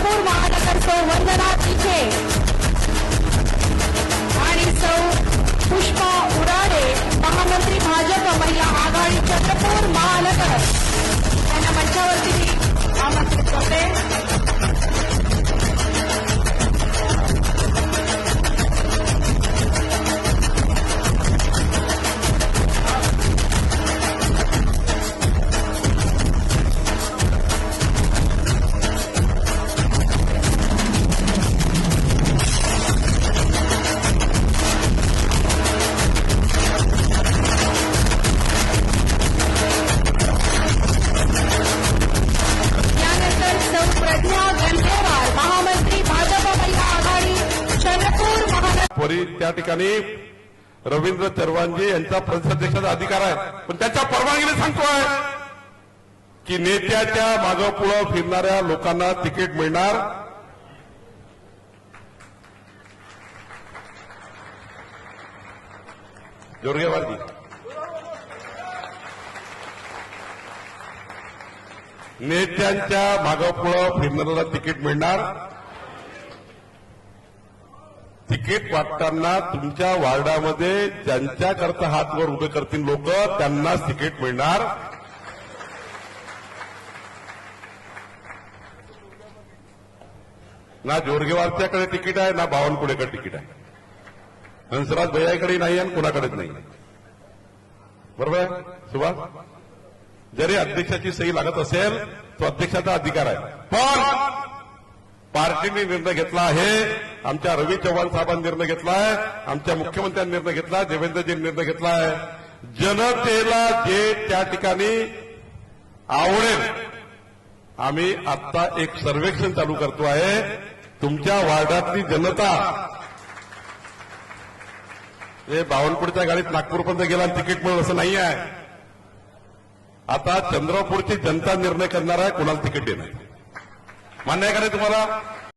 नागपूर महानगर सौ वंदना तिथे आणि सौ पुष्पा उराडे महामंत्री भाजप महिला आघाडी चंद्रपूर महानगर. पोरी त्या ठिकाणी रवींद्र चरवांजी यांचा प्रदेशाध्यक्षाचा अधिकार आहे. पण त्याच्या परवानगीने सांगतोय की नेत्याच्या मागं पुढं फिरणाऱ्या लोकांना तिकीट मिळणार. जोरगेवारजी नेत्यांच्या मागं पुढं फिरणाऱ्याला तिकीट मिळणार. तिकीट वाटताना तुमच्या वार्डामध्ये ज्यांच्याकरता हात वर उभे करतील लोक त्यांनाच तिकीट मिळणार. ना जोरगेवारच्याकडे तिकीट आहे ना बावनकुळेकडे तिकीट आहे. हंसराज भैयाकडे नाही आणि कुणाकडेच नाही. बरोबर आहे सुभाष? जरी अध्यक्षाची सही लागत असेल तो अध्यक्षाचा अधिकार आहे. पण पार्टीने निर्णय घेतला आहे आमच्या रवी चव्हाण साहेबांनी निर्णय घेतलाय आमच्या मुख्यमंत्र्यांनी निर्णय घेतला देवेंद्रजींनी निर्णय घेतलाय. जनतेला जे त्या ठिकाणी आवडेल आम्ही आता एक सर्वेक्षण चालू करतो आहे. तुमच्या वार्डातली जनता हे बावनकुळच्या गाडीत नागपूरपर्यंत गेला आणि तिकीट मिळेल असं नाही आहे. आता चंद्रपूरची जनता निर्णय करणार आहे कुणाला तिकीट देणार? मान्य आहे का नाही तुम्हाला?